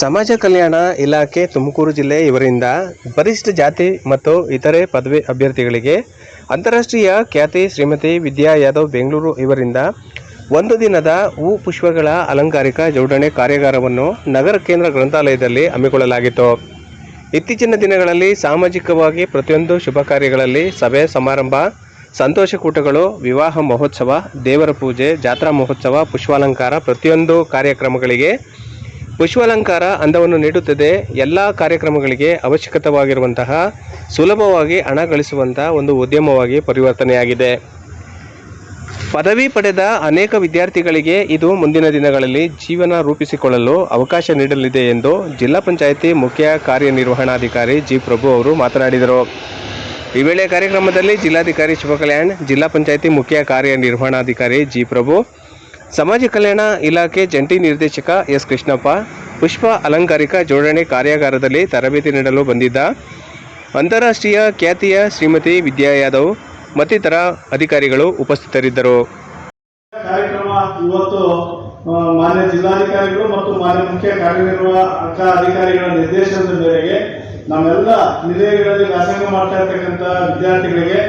ಸಮಾಜ ಕಲ್ಯಾಣ ಇಲಾಖೆ ತುಮಕೂರು ಜಿಲ್ಲೆ ಇವರಿಂದ ಬರಿಷ್ಠ ಜಾತಿ ಮತ್ತು ಇತರೆ ಪದವಿ ಅಭ್ಯರ್ಥಿಗಳಿಗೆ ಅಂತಾರಾಷ್ಟ್ರೀಯ ಖ್ಯಾತಿ ಶ್ರೀಮತಿ ವಿದ್ಯಾ ಯಾದವ್ ಬೆಂಗಳೂರು ಇವರಿಂದ ಒಂದು ದಿನದ ಹೂ ಪುಷ್ಪಗಳ ಅಲಂಕಾರಿಕ ಜೋಡಣೆ ಕಾರ್ಯಾಗಾರವನ್ನು ನಗರ ಕೇಂದ್ರ ಗ್ರಂಥಾಲಯದಲ್ಲಿ ಹಮ್ಮಿಕೊಳ್ಳಲಾಗಿತ್ತು. ಇತ್ತೀಚಿನ ದಿನಗಳಲ್ಲಿ ಸಾಮಾಜಿಕವಾಗಿ ಪ್ರತಿಯೊಂದು ಶುಭ ಕಾರ್ಯಗಳಲ್ಲಿ ಸಭೆ ಸಮಾರಂಭ ಸಂತೋಷಕೂಟಗಳು ವಿವಾಹ ಮಹೋತ್ಸವ, ದೇವರ ಪೂಜೆ, ಜಾತ್ರಾ ಮಹೋತ್ಸವ, ಪುಷ್ಪಾಲಂಕಾರ ಪ್ರತಿಯೊಂದು ಕಾರ್ಯಕ್ರಮಗಳಿಗೆ ಪುಷ್ಪಾಲಂಕಾರ ಅಂದವನ್ನು ನೀಡುತ್ತದೆ ಎಲ್ಲ ಕಾರ್ಯಕ್ರಮಗಳಿಗೆ ಅವಶ್ಯಕತವಾಗಿರುವಂತಹ ಸುಲಭವಾಗಿ ಹಣ ಗಳಿಸುವಂತಹ ಒಂದು ಉದ್ಯಮವಾಗಿ ಪರಿವರ್ತನೆಯಾಗಿದೆ. ಪದವಿ ಪಡೆದ ಅನೇಕ ವಿದ್ಯಾರ್ಥಿಗಳಿಗೆ ಇದು ಮುಂದಿನ ದಿನಗಳಲ್ಲಿ ಜೀವನ ರೂಪಿಸಿಕೊಳ್ಳಲು ಅವಕಾಶ ನೀಡಲಿದೆ ಎಂದು ಜಿಲ್ಲಾ ಪಂಚಾಯಿತಿ ಮುಖ್ಯ ಕಾರ್ಯನಿರ್ವಹಣಾಧಿಕಾರಿ ಜಿ ಪ್ರಭು ಅವರು ಮಾತನಾಡಿದರು. ಈ ವೇಳೆ ಕಾರ್ಯಕ್ರಮದಲ್ಲಿ ಜಿಲ್ಲಾಧಿಕಾರಿ ಶಿವಕಲ್ಯಾಣ್ ಜಿಲ್ಲಾ ಪಂಚಾಯಿತಿ ಮುಖ್ಯ ಕಾರ್ಯನಿರ್ವಹಣಾಧಿಕಾರಿ ಜಿ ಪ್ರಭು ಸಮಾಜ ಕಲ್ಯಾಣ ಇಲಾಖೆ ಜಂಟಿ ನಿರ್ದೇಶಕ ಎಸ್ ಕೃಷ್ಣಪ್ಪ, ಪುಷ್ಪ ಅಲಂಕಾರಿಕ ಜೋಡಣೆ ಕಾರ್ಯಾಗಾರದಲ್ಲಿ ತರಬೇತಿ ನೀಡಲು ಬಂದಿದ್ದ ಅಂತಾರಾಷ್ಟ್ರೀಯ ಖ್ಯಾತಿಯ ಶ್ರೀಮತಿ ವಿದ್ಯಾ ಯಾದವ್, ಮತ್ತಿತರ ಅಧಿಕಾರಿಗಳು ಉಪಸ್ಥಿತರಿದ್ದರು. ಕಾರ್ಯಕ್ರಮ ಇವತ್ತು ಮಾನ್ಯ ಜಿಲ್ಲಾಧಿಕಾರಿಗಳು ಮತ್ತು ಮಾನ್ಯ ಮುಖ್ಯ ಕಾರ್ಯನಿರ್ವಾಹಕ ಅಧಿಕಾರಿಗಳ ನಿರ್ದೇಶನದ ಮೇರೆಗೆ ನಮ್ಮೆಲ್ಲ ನಿಲಯಗಳಲ್ಲಿ ವ್ಯಾಸಂಗ ಮಾಡ್ತಾ ಇರ್ತಕ್ಕಂಥ ವಿದ್ಯಾರ್ಥಿಗಳಿಗೆ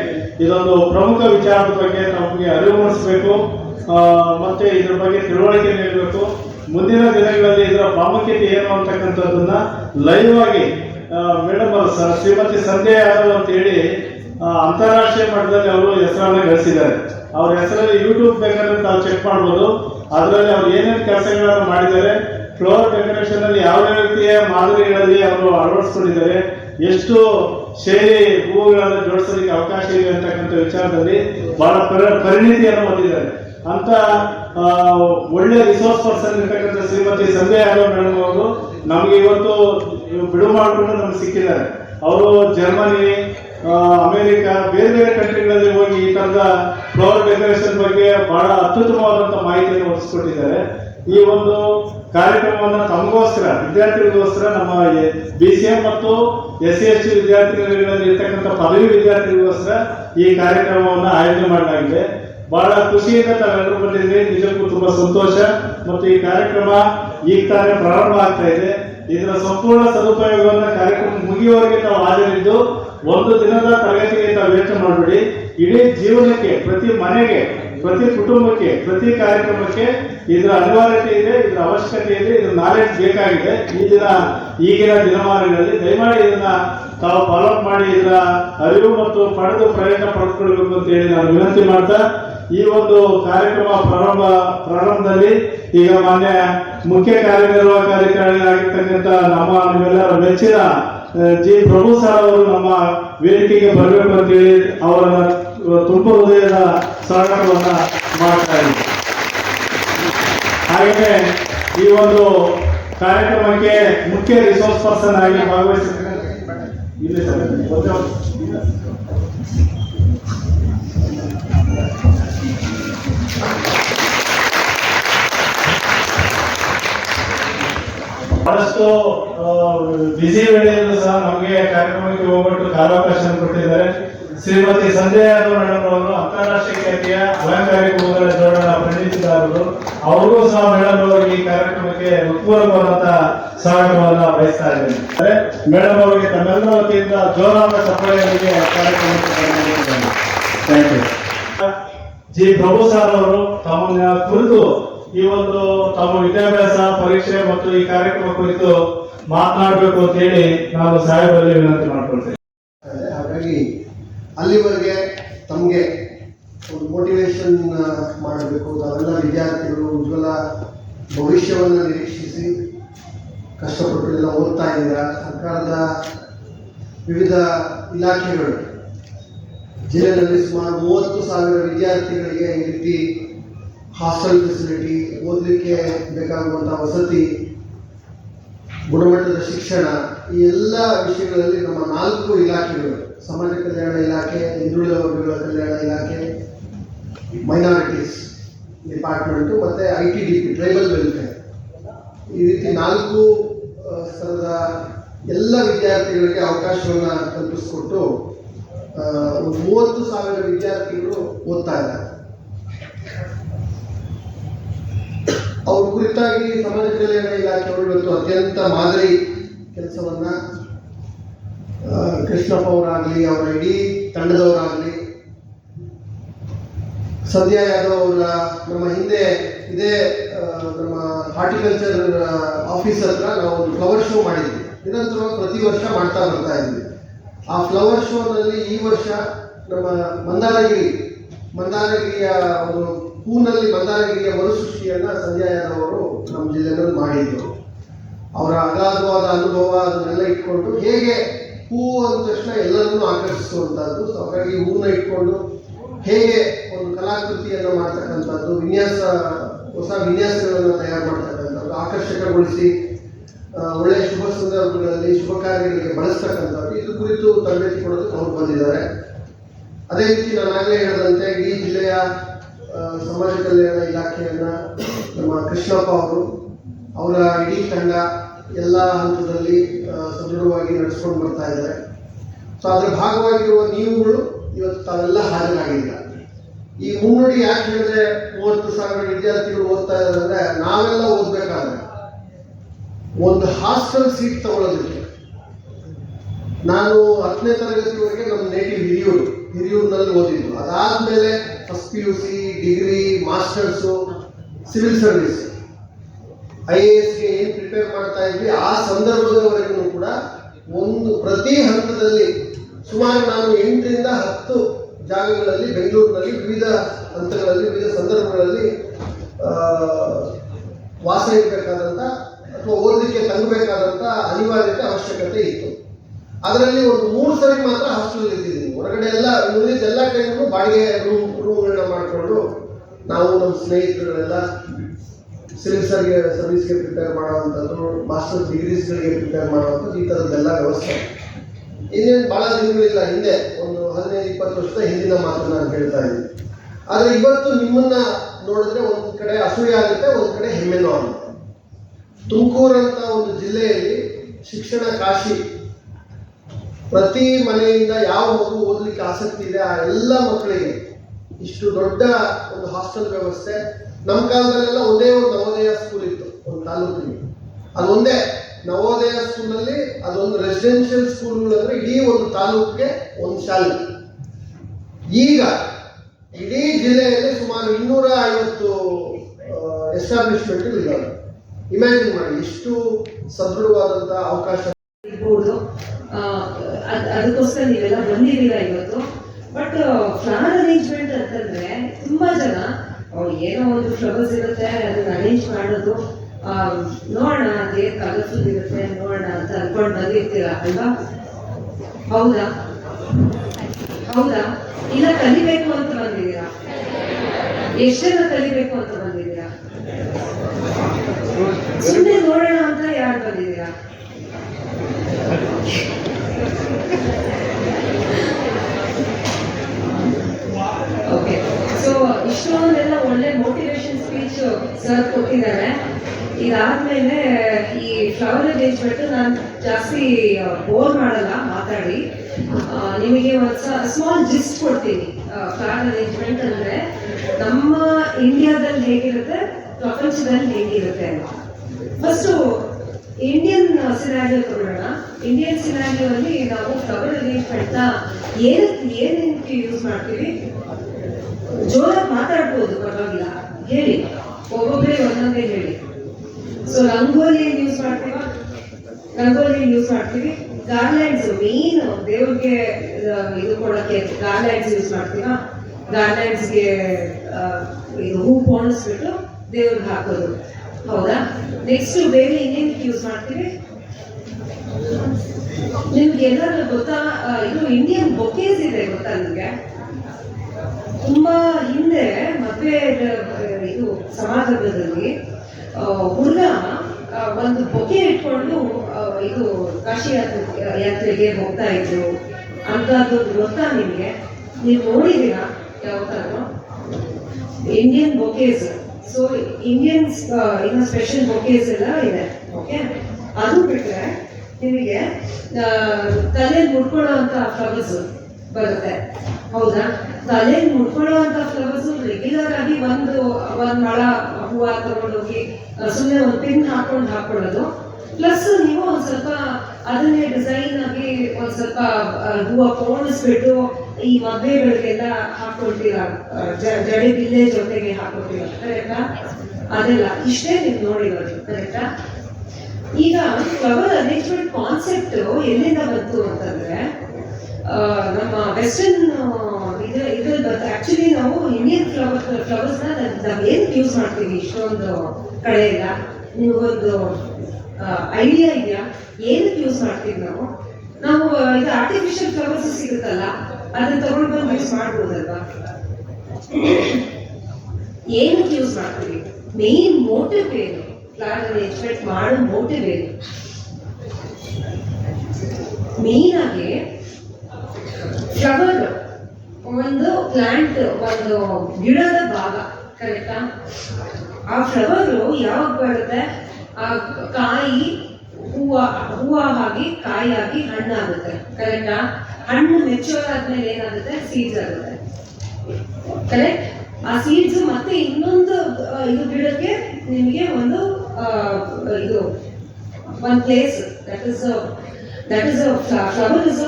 ಇದೊಂದು ಪ್ರಮುಖ ವಿಚಾರದ ಬಗ್ಗೆ ನಮಗೆ ಅರಿವು ಮೂಡಿಸಬೇಕು. ಮತ್ತೆ ಇದರ ಬಗ್ಗೆ ತಿಳುವಳಿಕೆ ನೀಡಬೇಕು ಮುಂದಿನ ದಿನಗಳಲ್ಲಿ ಇದರ ಪ್ರಾಮುಖ್ಯತೆ ಏನು ಅಂತಕ್ಕಂಥದ್ದನ್ನ ಲೈವ್ ಆಗಿ ಮೇಡಮ್ ಶ್ರೀಮತಿ ಸಂಧ್ಯಾ ಯಾದವ್ ಅಂತ ಹೇಳಿ ಅಂತಾರಾಷ್ಟ್ರೀಯ ಮಟ್ಟದಲ್ಲಿ ಅವರು ಹೆಸರನ್ನ ಗಳಿಸಿದ್ದಾರೆ. ಅವ್ರ ಹೆಸರಲ್ಲಿ ಯೂಟ್ಯೂಬ್ ಬೇಕಾದ್ರೆ ತಾವು ಚೆಕ್ ಮಾಡ್ಬೋದು. ಅದರಲ್ಲಿ ಅವ್ರು ಏನೇನು ಕೆಲಸಗಳನ್ನು ಮಾಡಿದ್ದಾರೆ ಫ್ಲೋರ್ ಡೆಕೋರೇಷನ್ ಅಲ್ಲಿ ಯಾವ ರೀತಿಯ ಮಾದರಿಗಳಲ್ಲಿ ಅವರು ಅಳವಡಿಸ್ಕೊಂಡಿದ್ದಾರೆ, ಎಷ್ಟು ಶೈಲಿ ಹೂವುಗಳನ್ನು ಜೋಡಿಸೋದಕ್ಕೆ ಅವಕಾಶ ಇದೆ ಅಂತಕ್ಕಂಥ ವಿಚಾರದಲ್ಲಿ ಬಹಳ ಪರಿ- ಪರಿಣಿತಿಯನ್ನು ಹೊಂದಿದ್ದಾರೆ. ಅಂತ ಒಳ್ಳೆ ರಿಸೋರ್ಸ್ ಪರ್ಸನ್ ಇರ್ತಕ್ಕಂಥ ಶ್ರೀಮತಿ ಸಂಜಯ್ ಯಾದವ್ ಮೇಡಮ್ ಅವರು ನಮ್ಗೆ ಇವತ್ತು ಬಿಡು ಮಾಡಿಕೊಂಡು ನಮ್ಗೆ ಸಿಕ್ಕಿದ್ದಾರೆ. ಅವರು ಜರ್ಮನಿ ಅಮೆರಿಕ, ಬೇರೆ ಬೇರೆ ಕಂಟ್ರಿಗಳಲ್ಲಿ ಹೋಗಿ ಈ ತರದ ಫ್ಲವರ್ ಡೆಕೋರೇಷನ್ ಬಗ್ಗೆ ಬಹಳ ಅತ್ಯುತ್ತಮವಾದಂತಹ ಮಾಹಿತಿಯನ್ನು ಒದಗಿಸ್ಕೊಟ್ಟಿದ್ದಾರೆ ಈ ಒಂದು ಕಾರ್ಯಕ್ರಮವನ್ನು ತಮಗೋಸ್ಕರ, ವಿದ್ಯಾರ್ಥಿಗಳಿಗೋಸ್ಕರ ನಮ್ಮ ಬಿ ಸಿ ಎಂ ಮತ್ತು ಎಸ್ ಸಿ ಎಸ್ ಸಿ ವಿದ್ಯಾರ್ಥಿಗಳಲ್ಲಿ ಇರ್ತಕ್ಕಂಥ ಪದವಿ ವಿದ್ಯಾರ್ಥಿಗಳಿಗೋಸ್ಕರ ಈ ಕಾರ್ಯಕ್ರಮವನ್ನು ಆಯೋಜನೆ ಮಾಡಲಾಗಿದೆ. ಬಹಳ ಖುಷಿಯಿಂದ ತಾವೆಲ್ಲರೂ ಬಂದಿದ್ದೀವಿ ನಿಜಕ್ಕೂ ತುಂಬಾ ಸಂತೋಷ. ಮತ್ತು ಈ ಕಾರ್ಯಕ್ರಮ ಈಗ ತಾನೇ ಪ್ರಾರಂಭ ಆಗ್ತಾ ಇದೆ. ಇದರ ಸಂಪೂರ್ಣ ಸದುಪಯೋಗವನ್ನ ಕಾರ್ಯಕ್ರಮ ಮುಗಿಯುವವರೆಗೆ ತಾವು ಹಾಜರಿದ್ದು, ಒಂದು ದಿನದ ತರಗತಿಗೆ ತಾವು ಮಾಡಬೇಡಿ. ಇಡೀ ಜೀವನಕ್ಕೆ, ಪ್ರತಿ ಮನೆಗೆ, ಪ್ರತಿ ಕುಟುಂಬಕ್ಕೆ, ಪ್ರತಿ ಕಾರ್ಯಕ್ರಮಕ್ಕೆ ಇದರ ಅನಿವಾರ್ಯತೆ ಇದೆ, ಇದರ ಅವಶ್ಯಕತೆ ಇದೆ, ಇದರ ನಾಲೆಡ್ಜ್ ಬೇಕಾಗಿದೆ. ಈ ದಿನ, ಈಗಿನ ದಿನಮಾನಗಳಲ್ಲಿ ದಯಮಾಡಿ ಇದನ್ನ ತಾವು ಫಾಲೋಅಪ್ ಮಾಡಿ, ಇದರ ಅರಿವು ಮತ್ತು ಪಡೆದು ಪ್ರಯತ್ನ ಪಡೆದುಕೊಳ್ಬೇಕು ಅಂತ ಹೇಳಿ ನಾನು ವಿನಂತಿ ಮಾಡ್ತಾ ಈ ಒಂದು ಕಾರ್ಯಕ್ರಮ ಪ್ರಾರಂಭ, ಪ್ರಾರಂಭದಲ್ಲಿ ಈಗ ಮಾನ್ಯ ಮುಖ್ಯ ಕಾರ್ಯನಿರ್ವಾಹಕ ಅಧಿಕಾರಿಯಾಗಿರ್ತಕ್ಕಂಥ ನಮ್ಮ ನಿಮ್ಮೆಲ್ಲರ ಮೆಚ್ಚಿನ ಜಿ. ಪ್ರಭು ಸರ್ ಅವರು ನಮ್ಮ ವೇದಿಕೆಗೆ ಬರಬೇಕು ಅಂತ ಹೇಳಿ ಅವರನ್ನ ತುಂಬ ಹೃದಯದ ಸ್ವಾಗತವನ್ನ ಮಾಡ್ತಾ ಇದ್ದೀವಿ. ಹಾಗೆಯೇ ಈ ಒಂದು ಕಾರ್ಯಕ್ರಮಕ್ಕೆ ಮುಖ್ಯ ರಿಸೋರ್ಸ್ ಪರ್ಸನ್ ಆಗಿ ಭಾಗವಹಿಸಿರ್ತಕ್ಕಂಥ ಇಲ್ಲಿ ಸರ್, ಬಹಳಷ್ಟು ಬಿಸಿ ವೇಳೆಯಲ್ಲೂ ಸಹ ನಮಗೆ ಕಾರ್ಯಕ್ರಮಕ್ಕೆ ಹೋಗ್ಬಿಟ್ಟು ಕಾಲಾವಕಾಶ ಕೊಟ್ಟಿದ್ದಾರೆ. ಶ್ರೀಮತಿ ಸಂಜಯ್ ಯಾದವ್ ಮೇಡಮ್ ಅವರು ಅಂತಾರಾಷ್ಟ್ರೀಯ ಖ್ಯಾತಿಯ ಅಲಂಕಾರಿಕ ಜೋಡಣ ಅವರಿಗೂ ಸಹ ಮೇಡಮ್ ಅವರು ಈ ಕಾರ್ಯಕ್ರಮಕ್ಕೆ ಉತ್ಪೂರ್ವಕವಾದಂತಹ ಸಹಾಯವನ್ನ ಬಯಸ್ತಾ ಇದ್ದೇನೆ ಮೇಡಮ್ ಅವರಿಗೆ ತಮ್ಮೆಲ್ಲರ ವತಿಯಿಂದ ಜೋರಾದ ಚಪ್ಪಾಳೆಯೊಂದಿಗೆ ಕಾರ್ಯಕ್ರಮಕ್ಕೆ ಜಿ ಪ್ರಭು ಸರ್ ಅವರು ತಮ್ಮನ್ನ ಕುರಿತು ಈ ಒಂದು ತಮ್ಮ ವಿದ್ಯಾಭ್ಯಾಸ, ಪರೀಕ್ಷೆ ಮತ್ತು ಈ ಕಾರ್ಯಕ್ರಮ ಕುರಿತು ಮಾತನಾಡಬೇಕು ಅಂತ ಹೇಳಿ ನಾನು ಸಾಹೇಬರಲ್ಲಿ ವಿನಂತಿ ಮಾಡ್ಕೊಳ್ತೇನೆ. ಹಾಗಾಗಿ ಅಲ್ಲಿವರೆಗೆ ತಮಗೆ ಒಂದು ಮೋಟಿವೇಶನ್ ಮಾಡಬೇಕು. ತಾವೆಲ್ಲ ವಿದ್ಯಾರ್ಥಿಗಳು ಉಜ್ವಲ ಭವಿಷ್ಯವನ್ನು ನಿರೀಕ್ಷಿಸಿ ಕಷ್ಟಪಟ್ಟು ಎಲ್ಲ ಓದ್ತಾ ಇದ್ದೀರಾ? ಸರ್ಕಾರದ ವಿವಿಧ ಇಲಾಖೆಗಳು. ಜಿಲ್ಲೆಯಲ್ಲಿ ಸುಮಾರು ಮೂವತ್ತು ಸಾವಿರ ವಿದ್ಯಾರ್ಥಿಗಳಿಗೆ ಈ ರೀತಿ ಹಾಸ್ಟೆಲ್ ಫೆಸಿಲಿಟಿ ಓದಲಿಕ್ಕೆ ಬೇಕಾಗುವಂಥ ವಸತಿ, ಗುಣಮಟ್ಟದ ಶಿಕ್ಷಣ, ಈ ಎಲ್ಲ ವಿಷಯಗಳಲ್ಲಿ ನಮ್ಮ ನಾಲ್ಕು ಇಲಾಖೆಗಳು, ಸಮಾಜ ಕಲ್ಯಾಣ ಇಲಾಖೆ, ಹಿಂದುಳಿದ ವರ್ಗಗಳ ಕಲ್ಯಾಣ ಇಲಾಖೆ ಮೈನಾರಿಟೀಸ್ ಡಿಪಾರ್ಟ್ಮೆಂಟು ಮತ್ತು I T D P tribal welfare ಈ ರೀತಿ ನಾಲ್ಕು ಸ್ಥಳದ ಎಲ್ಲ ವಿದ್ಯಾರ್ಥಿಗಳಿಗೆ ಅವಕಾಶವನ್ನು ಕಲ್ಪಿಸಿಕೊಟ್ಟು ಒಂದು ಮೂವತ್ತು ಸಾವಿರ ವಿದ್ಯಾರ್ಥಿಗಳು ಓದ್ತಾ ಇದ್ದಾರೆ. ಅವ್ರ ಕುರಿತಾಗಿ ಸಮಾಜ ಕಲ್ಯಾಣ ಇಲಾಖೆಯವರು ಇವತ್ತು ಅತ್ಯಂತ ಮಾದರಿ ಕೆಲಸವನ್ನ ಕೃಷ್ಣಪ್ಪ ಅವರಾಗಲಿ, ಅವರ ಇಡೀ ತಂಡದವರಾಗಲಿ ಸಂಧ್ಯಾ ಯಾದವ್ ಅವರ ನಮ್ಮ ಹಿಂದೆ ಇದೇ ನಮ್ಮ ಹಾರ್ಟಿಕಲ್ಚರ್ ಆಫೀಸ್ ಹತ್ರ ನಾವು ಒಂದು ಫ್ಲವರ್ ಶೋ ಮಾಡಿದ್ವಿ. ನಿರಂತರ ಪ್ರತಿ ವರ್ಷ ಮಾಡ್ತಾ ಬರ್ತಾ ಇದ್ವಿ. ಆ ಫ್ಲವರ್ ಶೋನಲ್ಲಿ ಈ ವರ್ಷ ನಮ್ಮ ಮಂದಾರಗಿರಿ, ಮಂದಾರಗಿರಿಯ ಒಂದು ಹೂನಲ್ಲಿ ಮಂದಾರಗಿರಿಯ ಮರುಸೃಷ್ಟಿಯನ್ನು ಸಂಧ್ಯಾ ಯಾದವ್ ಅವರು ನಮ್ಮ ಜಿಲ್ಲೆಯಲ್ಲಿ ಮಾಡಿದ್ರು. ಅವರ ಅಗಾಧವಾದ ಅನುಭವ ಅದನ್ನೆಲ್ಲ ಇಟ್ಕೊಂಡು ಹೇಗೆ ಹೂವು ಅಂದ ತಕ್ಷಣ ಎಲ್ಲರನ್ನೂ ಆಕರ್ಷಿಸುವಂಥದ್ದು ಸೊ ಹಾಗಾಗಿ ಹೂವನ್ನ ಇಟ್ಕೊಂಡು ಹೇಗೆ ಒಂದು ಕಲಾಕೃತಿಯನ್ನು ಮಾಡ್ತಕ್ಕಂಥದ್ದು, ವಿನ್ಯಾಸ, ಹೊಸ ವಿನ್ಯಾಸಗಳನ್ನು ತಯಾರು ಮಾಡ್ತಕ್ಕಂಥದ್ದು, ಆಕರ್ಷಕಗೊಳಿಸಿ ಒಳ್ಳೆಯ ಶುಭ ಸಂದರ್ಭಗಳಲ್ಲಿ ಶುಭ ಕಾರ್ಯಗಳಿಗೆ ಬಳಸ್ತಕ್ಕಂಥದ್ದು, ಇದು ಕುರಿತು ತರಬೇತಿ ಕೊಡೋದಕ್ಕೆ ಅವರು ಬಂದಿದ್ದಾರೆ. ಅದೇ ರೀತಿ ನಾನು ಆಗಲೇ ಹೇಳಿದಂತೆ ಇಡೀ ಜಿಲ್ಲೆಯ ಸಮಾಜ ಕಲ್ಯಾಣ ಇಲಾಖೆಯನ್ನ ನಮ್ಮ ಕೃಷ್ಣಪ್ಪ ಅವರು, ಅವರ ಇಡೀ ತಂಡ ಎಲ್ಲ ಹಂತದಲ್ಲಿ ಸದೃಢವಾಗಿ ನಡೆಸ್ಕೊಂಡು ಬರ್ತಾ ಇದ್ದಾರೆ. ಸೊ, ಅದರ ಭಾಗವಾಗಿರುವ ನೀವುಗಳು ಇವತ್ತು ತಾವೆಲ್ಲ ಹಾಜರಾಗಿಲ್ಲ ಈ ಮುನ್ನುಡಿ ಯಾಕೆ ಹೇಳಿದ್ರೆ ಮೂವತ್ತು ಸಾವಿರ ವಿದ್ಯಾರ್ಥಿಗಳು ಓದ್ತಾ ಇದ್ದಾರೆ ನಾವೆಲ್ಲ ಓದ್ಬೇಕಾದ್ರೆ ಒಂದು ಹಾಸ್ಟೆಲ್ ಸೀಟ್ ತಗೊಳ್ಳೋದಕ್ಕೆ. ನಾನು ಹತ್ತನೇ ತರಗತಿವರೆಗೆ ನಮ್ಮ ನೇಟಿವ್ ಹಿರಿಯೂರು, ಹಿರಿಯೂರಿನಲ್ಲಿ ಓದಿದ್ದು. ಅದಾದ್ಮೇಲೆ first P U C degree masters civil service I A ಎಸ್ಗೆ ಏನು ಪ್ರಿಪೇರ್ ಮಾಡ್ತಾ ಇದ್ವಿ, ಆ ಸಂದರ್ಭದವರೆಗೂ ಕೂಡ ಒಂದು ಪ್ರತಿ ಹಂತದಲ್ಲಿ ಸುಮಾರು ನಾನು ಎಂಟರಿಂದ ಹತ್ತು ಜಾಗಗಳಲ್ಲಿ, ಬೆಂಗಳೂರಿನಲ್ಲಿ ವಿವಿಧ ಹಂತಗಳಲ್ಲಿ, ವಿವಿಧ ಸಂದರ್ಭಗಳಲ್ಲಿ ವಾಸ ಇರಬೇಕಾದಂಥ ಅಥವಾ ಓದಲಿಕ್ಕೆ ತಂಗಬೇಕಾದಂಥ ಅನಿವಾರ್ಯತೆ ಅವಶ್ಯಕತೆ ಇತ್ತು. ಅದರಲ್ಲಿ ಒಂದು ಮೂರು ಸರಿ ಮಾತ್ರ ಹಾಸ್ಟೆಲ್ ಇದ್ದಿದ್ದೀನಿ ಹೊರಗಡೆ ಎಲ್ಲ ಉಳಿದ ಎಲ್ಲ ಕಡೆಗೂ ಬಾಡಿಗೆ ರೂಮ್ ರೂಮ್ಗಳನ್ನ ಮಾಡಿಕೊಂಡು ನಾವು ನಮ್ಮ ಸ್ನೇಹಿತರುಗಳೆಲ್ಲ ಸಿವಿಲ್ ಸರ್ಗೆ, ಸರ್ವಿಸ್ಗೆ ಪ್ರಿಪೇರ್ ಮಾಡುವಂಥದ್ದು ಮಾಸ್ಟರ್ ಡಿಗ್ರೀಸ್ಗಳಿಗೆ ಪ್ರಿಪೇರ್ ಮಾಡುವಂಥದ್ದು ಈ ಥರದ್ದೆಲ್ಲ ವ್ಯವಸ್ಥೆ. ಇನ್ನೇನು ಭಾಳ ದಿನಗಳಿಲ್ಲ ಹಿಂದೆ ವರ್ಷದ ಹಿಂದಿನ ಮಾತು ನಾನು ಹೇಳ್ತಾ ಇದ್ದೀನಿ. ಆದರೆ ಇವತ್ತು ನಿಮ್ಮನ್ನ ನೋಡಿದ್ರೆ ಒಂದು ಕಡೆ ಅಸೂಯೆ ಆಗುತ್ತೆ, ಒಂದು ಕಡೆ ಹೆಮ್ಮೆನೂ ಆಗುತ್ತೆ. ತುಮಕೂರಂತ ಒಂದು ಜಿಲ್ಲೆಯಲ್ಲಿ ಶಿಕ್ಷಣ ಕಾಶಿ, ಪ್ರತಿ ಮನೆಯಿಂದ ಯಾವ ಮಗು ಓದಲಿಕ್ಕೆ ಆಸಕ್ತಿ ಇದೆ, ಆ ಎಲ್ಲ ಮಕ್ಕಳಿಗೆ ಇಷ್ಟು ದೊಡ್ಡ ಒಂದು ಹಾಸ್ಟೆಲ್ ವ್ಯವಸ್ಥೆ. ನಮ್ಮ ಕಾಲದಲ್ಲೆಲ್ಲ ಒಂದೇ ಒಂದು ನವೋದಯ ಸ್ಕೂಲ್ ಇತ್ತು, ಒಂದು ತಾಲೂಕಿಗೆ. ಅದೊಂದೇ ನವೋದಯ ಸ್ಕೂಲಲ್ಲಿ ಅದೊಂದು ರೆಸಿಡೆನ್ಷಿಯಲ್ ಸ್ಕೂಲ್ಗಳು ಅಂದ್ರೆ ಇಡೀ ಒಂದು ತಾಲೂಕಿಗೆ ಒಂದು ಶಾಲೆ. ಈಗ ಇಡೀ ಜಿಲ್ಲೆಯಲ್ಲಿ ಸುಮಾರು ಇನ್ನೂರ ಐವತ್ತು ಎಸ್ಟಾಬ್ಲಿಷ್ಮೆಂಟ್ ಇದ್ದಾವೆ ಇಮ್ಯಾಜಿನ್ ಮಾಡಿ, ಎಷ್ಟು ಸದೃಢವಾದಂತಹ ಅವಕಾಶ. ಇರ್ಬೋದು. ಅದಕ್ಕೋಸ್ಕರ ನೀವೆಲ್ಲ ಬಂದಿದ್ದೀರಾ ಇವತ್ತು. ಬಟ್ ಫ್ಲಾನ್ ಅರೇಂಜ್ಮೆಂಟ್ ಅಂತಂದ್ರೆ ತುಂಬಾ ಜನ ಏನೋ ಒಂದು ಫ್ಲವರ್ಸ್ ಇರುತ್ತೆ, ಅದನ್ನ ಅರೇಂಜ್ ಮಾಡೋದು. ನೋಡೋಣ, ಅದೇ ಕಲರ್ಫುಲ್ ಇರುತ್ತೆ, ನೋಡೋಣ ಅಂತ ಅನ್ಕೊಂಡು ಬಂದಿರ್ತೀರಾ ಅಲ್ವಾ? ಹೌದಾ? ಹೌದಾ? ಇಲ್ಲ, ಕಲಿಬೇಕು ಅಂತ ಬಂದಿದ್ದೀರಾ? ಎಷ್ಟೆಲ್ಲ ಕಲಿಬೇಕು ಅಂತ ಬಂದಿದ್ದೀರಾ? ಸುಮ್ಮನೆ ನೋಡೋಣ ಅಂತ ಯಾರು ಬಂದಿದ್ದೀರಾ? ಓಕೆ, ಸೊ ಇಷ್ಟೊಂದೆಲ್ಲ ಒಳ್ಳೆ ಮೋಟಿವೇಶನ್ ಸ್ಪೀಚ್ ಸರ್ ಕೊಟ್ಟಿದ್ದಾರೆ. ಇದಾದ್ಮೇಲೆ ಈ ಫ್ಲವರ್ ಬಿಟ್ಟು ನಾನು ಜಾಸ್ತಿ ಬೋರ್ ಮಾಡಲ್ಲ, ಮಾತಾಡಿ. ನಿಮಗೆ ಒಂದು ಸ್ಮಾಲ್ ಜಿಸ್ಟ್ ಕೊಡ್ತೀನಿ. ಕಾರ್ ಅರೇಂಜ್ಮೆಂಟ್ ಅಂದ್ರೆ ನಮ್ಮ ಇಂಡಿಯಾದಲ್ಲಿ ಹೇಗಿರುತ್ತೆ, ಪ್ರಪಂಚದಲ್ಲಿ ಹೇಗಿರುತ್ತೆ ಅಂತ. ಫಸ್ಟು ಇಂಡಿಯನ್ ಸಿನಾರಿಯೋ ತಗೊಳ್ಳೋಣ ಇಂಡಿಯನ್ ಸಿನಾರಿಯೋ ಅಲ್ಲಿ ನಾವು ಫ್ಲವರ್ ಅರೇಂಜ್ಮೆಂಟ್ ಏನು ಏನಕ್ಕೆ ಏನಕ್ಕೆ ಯೂಸ್ ಮಾಡ್ತೀವಿ? ಜೋರಾಗಿ ಮಾತಾಡ್ಬೋದು, ಪರವಾಗಿಲ್ಲ. ಹೇಳಿ. ಒಬ್ಬೊಬ್ಬರೇ ಒಂದೊಂದೇ ಹೇಳಿ. ಸೊ ರಂಗೋಲಿ ಯೂಸ್ ಮಾಡ್ತೀವ? ರಂಗೋಲಿ ಯೂಸ್ ಮಾಡ್ತೀವಿ? ಗಾರ್ಲ್ಯಾಂಡ್ಸ್ ಮೇನ್ ದೇವ್ರಿಗೆ ಇದು ಕೊಡೋಕ್ಕೆ ಗಾರ್ಲ್ಯಾಂಡ್ಸ್ ಯೂಸ್ ಮಾಡ್ತೀವಾ ಗಾರ್ಲ್ಯಾಂಡ್ಸ್ಗೆ ಇದು ಹೂ ಪೋಣಿಸ್ಬಿಟ್ಟು ದೇವ್ರಿಗೆ ಹಾಕೋದು. ಹೌದಾ? ನೆಕ್ಸ್ಟ್ ಬೇರೆ ಇನ್ನೇನಕ್ಕೆ ಯೂಸ್ ಮಾಡ್ತೀವಿ ನಿಮ್ಗೆ ಎಲ್ಲರೂ ಗೊತ್ತಾ? ಇದು ಇಂಡಿಯನ್ ಬೊಕೇಸ್ ಇದೆ ಗೊತ್ತಾ ನಿಮಗೆ? ತುಂಬಾ ಹಿಂದೆ ಮದುವೆ, ಇದು ಸಮಾರಂಭದಲ್ಲಿ ಹುಡುಗ ಒಂದು ಬೊಕೆ ಇಟ್ಕೊಂಡು ಇದು ಕಾಶಿ ಯಾತ್ರೆ ಯಾತ್ರೆಗೆ ಹೋಗ್ತಾ ಇದ್ರು. ಅಂತದ್ದು ಗೊತ್ತಾ ನಿಮಗೆ? ನೀವು ಯಾವ ಯಾವತ್ತಾದ್ರು ಇಂಡಿಯನ್ ಬೊಕೇಸ್ ಸೊ ಇಂಡಿಯನ್ಸ್ ಇನ್ನು ಸ್ಪೆಷಲ್ ಬೊಕೇಸ್ ಎಲ್ಲ ಇದೆ. ಓಕೆ ಅದು ಬಿಟ್ರೆ ನಿಮಗೆ ತಲೆ ಮುಡ್ಕೊಳ್ಳೋ ಅಂತ ಫ್ಲವರ್ಸ್ ಬರುತ್ತೆ. ಹೌದಾ? ತಲೆ ಮುಡ್ಕೊಳ್ಳೋ ಅಂತ ಫ್ಲವರ್ಸ್ ರೆಗ್ಯುಲರ್ ಆಗಿ ಒಂದು ಒಂದು ಮಳ ಹೂವ ತಗೊಂಡೋಗಿ ಸುಮ್ಮನೆ ಒಂದು ಪಿನ್ ಹಾಕೊಂಡು ಹಾಕೊಳ್ಳೋದು. ಪ್ಲಸ್ ನೀವು ಒಂದು ಸ್ವಲ್ಪ ಅದನ್ನೇ ಡಿಸೈನ್ ಆಗಿ ಒಂದು ಸ್ವಲ್ಪ ಹೂವ ಪೋಣಿಸ್ಬಿಟ್ಟು ಈ ಮದ್ವೆಗಳಿಗೆಲ್ಲ ಹಾಕೊಳ್ತೀರಾ ಜಡಿ ಬಿಲ್ಲೆ ಜೊತೆಗೆ ಹಾಕೊಳ್ತೀರಾ ಕರೆಕ್ಟಾ ಅದೆಲ್ಲ ಇಷ್ಟೇ ನೀವು ನೋಡಿರೋದು ಕರೆಕ್ಟಾ ಈಗ ಫ್ಲವರ್ ಅರೇಂಜ್ಮೆಂಟ್ ಕಾನ್ಸೆಪ್ಟ್ ಎಲ್ಲಿಂದ ಬಂತು ಅಂತಂದ್ರೆ ನಮ್ಮ ವೆಸ್ಟರ್ನ್ ಇದು ಇದ್ರಲ್ಲಿ ಬಂತು ಆಕ್ಚುಲಿ ನಾವು ಇಂಡಿಯನ್ ಫ್ಲವರ್ ಫ್ಲವರ್ಸ್ನ ನಾವು ಯೂಸ್ ಮಾಡ್ತೀವಿ ಇಷ್ಟೊಂದು ಕಡೆ ಎಲ್ಲ ನಿಮಗೊಂದು ಐಡಿಯಾ ಇದೆಯಾ? ಏನಕ್ಕೆ ಯೂಸ್ ಮಾಡ್ತೀವಿ ನಾವು? ನಾವು ಇದು ಆರ್ಟಿಫಿಷಿಯಲ್ ಫ್ಲವರ್ಸ್ ಸಿಗುತ್ತಲ್ಲ, ಅದನ್ನ ತಗೊಂಡು ಬಂದು ಯೂಸ್ ಮಾಡ್ಬೋದಲ್ವಾ? ಏನಕ್ಕೆ ಯೂಸ್ ಮಾಡ್ತೀವಿ ಮೇನ್ ಮೋಟಿವ್ ಏನು? ಫ್ಲವರ್ ಎಕ್ಸ್ಪೆಕ್ಟ್ ಮಾಡೋ ಮೋಟಿವ್ ಏನು? ಮೇನ್ ಆಗಿ ಫ್ಲವರ್ ಒಂದು ಪ್ಲಾಂಟ್ ಒಂದು ಗಿಡದ ಭಾಗ ಕರೆಕ್ಟಾ ಆ? ಫ್ಲವರ್ ಯಾವಾಗ ಬರುತ್ತೆ? ಆ, ಕಾಯಿ ಹೂವ ಹೂವ ಆಗಿ ಕಾಯಿಯಾಗಿ ಹಣ್ಣಾಗುತ್ತೆ. ಕರೆಕ್ಟಾ ಹಣ್ಣು ಮೆಚೂರ್ ಆದ್ಮೇಲೆ ಏನಾಗುತ್ತೆ? ಸೀಡ್ಸ್ ಆಗುತ್ತೆ. ಕರೆಕ್ಟ್ ಆ ಸೀಡ್ಸ್ ಮತ್ತೆ ಇನ್ನೊಂದು ಇದು ಗಿಡಕ್ಕೆ ನಿಮಗೆ ಒಂದು ಇದು one place that is that is flower is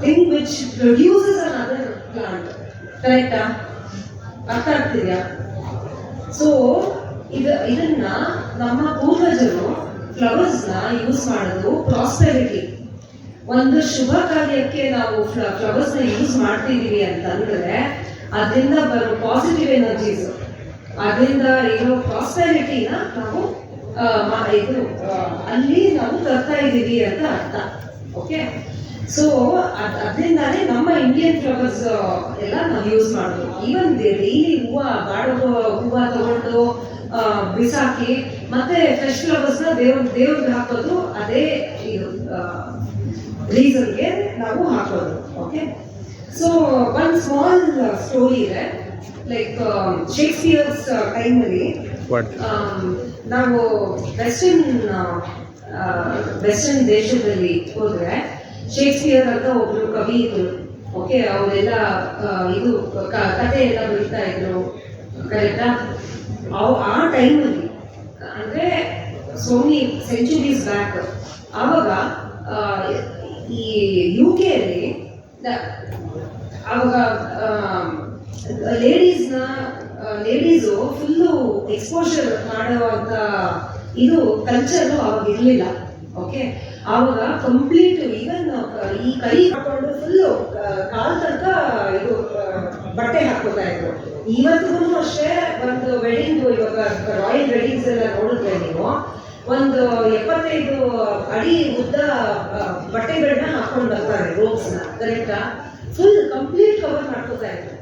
thing which produces an other plant ಕರೆಕ್ಟಾ ಅರ್ಥ ಆಗ್ತಿದ್ಯಾ? ಸೊ ಇದು, ಇದನ್ನ ನಮ್ಮ ಪೂರ್ವಜರು ಫ್ಲವರ್ಸ್ನ ಯೂಸ್ ಮಾಡೋದು ಪ್ರಾಸ್ಪೆರಿಟಿ ಒಂದು ಶುಭ ಕಾರ್ಯಕ್ಕೆ ನಾವು ಫ್ಲವರ್ಸ್ನ ಯೂಸ್ ಮಾಡ್ತಿದೀವಿ ಅಂತಂದ್ರೆ ಅದರಿಂದ ಬರೋ ಪಾಸಿಟಿವ್ ಎನರ್ಜೀಸ್ ಅದರಿಂದ ಇರೋ ಪ್ರಾಸ್ಪೆರಿಟಿನ ನಾವು ಇದು ಅಲ್ಲಿ ನಾವು ತರ್ತಾ ಇದ್ದೀವಿ ಅಂತ ಅರ್ಥ. ಓಕೆ ಸೊ ಅದರಿಂದಾನೇ ನಮ್ಮ ಇಂಡಿಯನ್ ಫ್ಲವರ್ಸ್ ಎಲ್ಲ ನಾವು ಯೂಸ್ ಮಾಡೋದು. ಈವನ್ ಡೈಲಿ ಹೂವು ಬಾಡೋ ಹೂವು ತಗೊಂಡು ಬಿಸಾಕಿ ಮತ್ತೆ ಫ್ರೆಶ್ ಫ್ಲವರ್ಸ್ನ ದೇವ್ರ ದೇವ್ರಿಗೆ ಹಾಕೋದು ಅದೇ ರೀಸನ್ಗೆ ನಾವು ಹಾಕೋದು. Okay so one small story ಇದೆ. ಲೈಕ್ ಶೇಕ್ಸ್ಪಿಯರ್ಸ್ ಟೈಮಲ್ಲಿ ನಾವು ವೆಸ್ಟರ್ನ್ ವೆಸ್ಟರ್ನ್ ದೇಶದಲ್ಲಿ ಹೋದ್ರೆ ಶೇಕ್ಸ್ಪಿಯರ್ ಅಂತ ಒಬ್ರು ಕವಿ ಇದ್ರು. ಓಕೆ ಅವರೆಲ್ಲ ಇದು, ಕ- ಕತೆ ಎಲ್ಲ ಬರೀತಾ ಇದ್ರು. ಕರೆಕ್ಟಾ ಅವ್, ಆ ಟೈಮಲ್ಲಿ, ಅಂದ್ರೆ ಸೋ ಮೆನಿ ಸೆಂಚುರೀಸ್ ಬ್ಯಾಕ್ ಆವಾಗ ಈ ಯು ಕೆಯಲ್ಲಿ ಅವಾಗ ಲೇಡೀಸ್ನ ಲೇಡೀಸು ಫುಲ್ಲು ಎಕ್ಸ್ಪೋಷರ್ ಮಾಡುವಂಥ ಇದು ಕಲ್ಚರ್ ಅವಾಗ ಇರಲಿಲ್ಲ. ಓಕೆ ಆವಾಗ ಕಂಪ್ಲೀಟ್ ಈವನ್ ಈ ಕೈ ಹಾಕೊಂಡು ಫುಲ್ಲು ಕಾಲ್ ತನಕ ಇದು ಬಟ್ಟೆ ಹಾಕೋತಾ ಇದ್ರು. ಇವತ್ತಿಗೂ ಅಷ್ಟೇ ಒಂದು ವೆಡ್ಡಿಂಗ್ ಇವಾಗ ರಾಯಲ್ ವೆಡ್ಡಿಂಗ್ಸ್ ಎಲ್ಲ ನೋಡಿದ್ರೆ ನೀವು, ಒಂದು ಎಪ್ಪತ್ತೈದು ಅಡಿ ಉದ್ದ ಬಟ್ಟೆಗಳನ್ನ ಹಾಕೊಂಡು ಬರ್ತಾರೆ ರೋಪ್ಸ್ನ ಕರೆಕ್ಟಾ ಫುಲ್ ಕಂಪ್ಲೀಟ್ ಕವರ್ ಮಾಡ್ಕೋತಾ ಇದ್ರು.